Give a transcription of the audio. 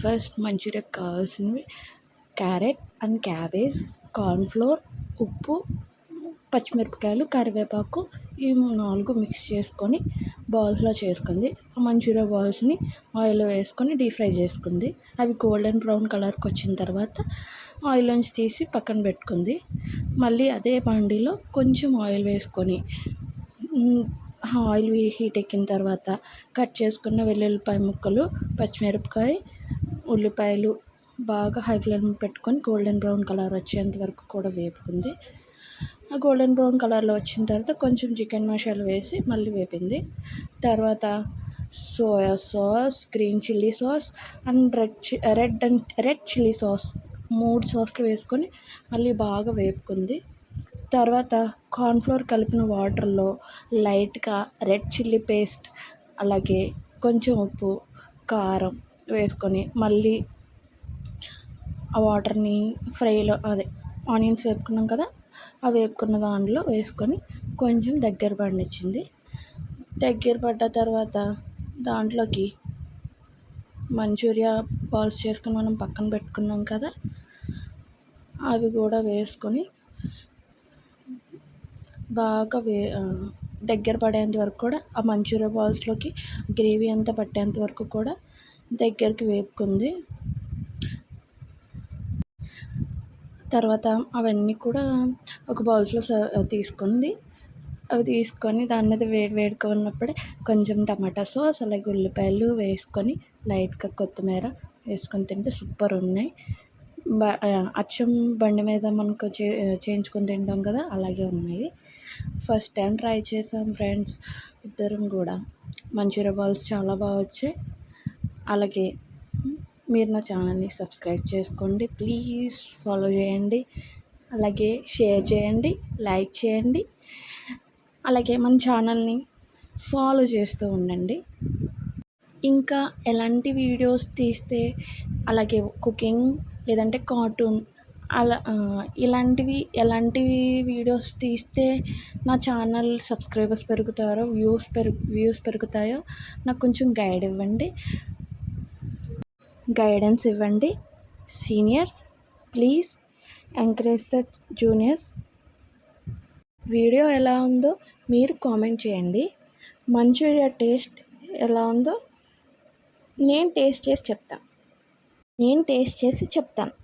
First మంచూరియాకి కావాల్సినవి carrot and cabbage cornflour ఉప్పు పచ్చిమిరపకాయలు కరివేపాకు ఈ నాలుగు మిక్స్ చేసుకొని బాల్స్లో చేసుకుంది. మంచూరియా బాల్స్ని ఆయిల్లో వేసుకొని డీప్ ఫ్రై చేసుకుంది. అవి గోల్డెన్ బ్రౌన్ కలర్కి వచ్చిన తర్వాత ఆయిల్లోంచి తీసి పక్కన పెట్టుకుంది. మళ్ళీ అదే బాండీలో కొంచెం ఆయిల్ వేసుకొని ఆయిల్ హీట్ ఎక్కిన తర్వాత కట్ చేసుకున్న వెల్లుల్లిపాయ ముక్కలు పచ్చిమిరపకాయ ఉల్లిపాయలు బాగా హై ఫ్లేమ్ పెట్టుకొని గోల్డెన్ బ్రౌన్ కలర్ వచ్చేంత వరకు కూడా వేపుకుంది. ఆ గోల్డెన్ బ్రౌన్ కలర్లో వచ్చిన తర్వాత కొంచెం చికెన్ మసాలా వేసి మళ్ళీ వేపింది. తర్వాత soya sauce green chilli sauce and red చి red and red chilli sauce మూడు సాస్లు వేసుకొని మళ్ళీ బాగా వేపుకుంది. తర్వాత కార్న్ఫ్లోర్ కలిపిన వాటర్లో లైట్గా రెడ్ చిల్లీ పేస్ట్ అలాగే కొంచెం ఉప్పు కారం వేసుకొని మళ్ళీ ఆ వాటర్ని ఫ్రైలో అదే ఆనియన్స్ వేపుకున్నాం కదా ఆ వేపుకున్న దాంట్లో వేసుకొని కొంచెం దగ్గర పడినిచ్చింది దగ్గర పడ్డ తర్వాత దాంట్లోకి మంచూరియా బాల్స్ చేసుకొని మనం పక్కన పెట్టుకున్నాం కదా అవి కూడా వేసుకొని బాగా వే దగ్గర పడేంత వరకు కూడా ఆ మంచూరియా బాల్స్లోకి గ్రేవీ అంతా పట్టేంత వరకు కూడా దగ్గరికి వేపుకుంది. తర్వాత అవన్నీ కూడా ఒక బౌల్స్లో తీసుకుంది. అవి తీసుకొని దాని మీద వేడి వేడిగా ఉన్నప్పుడే కొంచెం టమాటా సాస్ అలాగే ఉల్లిపాయలు వేసుకొని లైట్గా కొత్తిమీర వేసుకొని తింటే సూపర్ ఉన్నాయి. బ అచ్చం బండి మీద మనకు చే చేయించుకొని తింటాం కదా అలాగే ఉన్నాయి. ఫస్ట్ టైం ట్రై చేసాం ఫ్రెండ్స్ ఇద్దరం కూడా. మంచూరియా బాల్స్ చాలా బాగా వచ్చాయి. అలాగే మీరు నా ఛానల్ని సబ్స్క్రైబ్ చేసుకోండి. ప్లీజ్ ఫాలో చేయండి. అలాగే షేర్ చేయండి. లైక్ చేయండి. అలాగే మన ఛానల్ని ఫాలో చేస్తూ ఉండండి. ఇంకా ఎలాంటి వీడియోస్ తీస్తే అలాగే కుకింగ్ లేదంటే కార్టూన్ అలా ఇలాంటివి ఎలాంటివి వీడియోస్ తీస్తే నా ఛానల్ సబ్స్క్రైబర్స్ పెరుగుతారో వ్యూస్ పెరుగు వ్యూస్ పెరుగుతాయో నాకు కొంచెం గైడ్ ఇవ్వండి. గైడెన్స్ ఇవ్వండి. Seniors please encourage the juniors. Video ఎలా ఉందో మీరు కామెంట్ చేయండి. మంచూరియా టేస్ట్ ఎలా ఉందో నేను టేస్ట్ చేసి చెప్తాను. నేను టేస్ట్ చేసి చెప్తాను.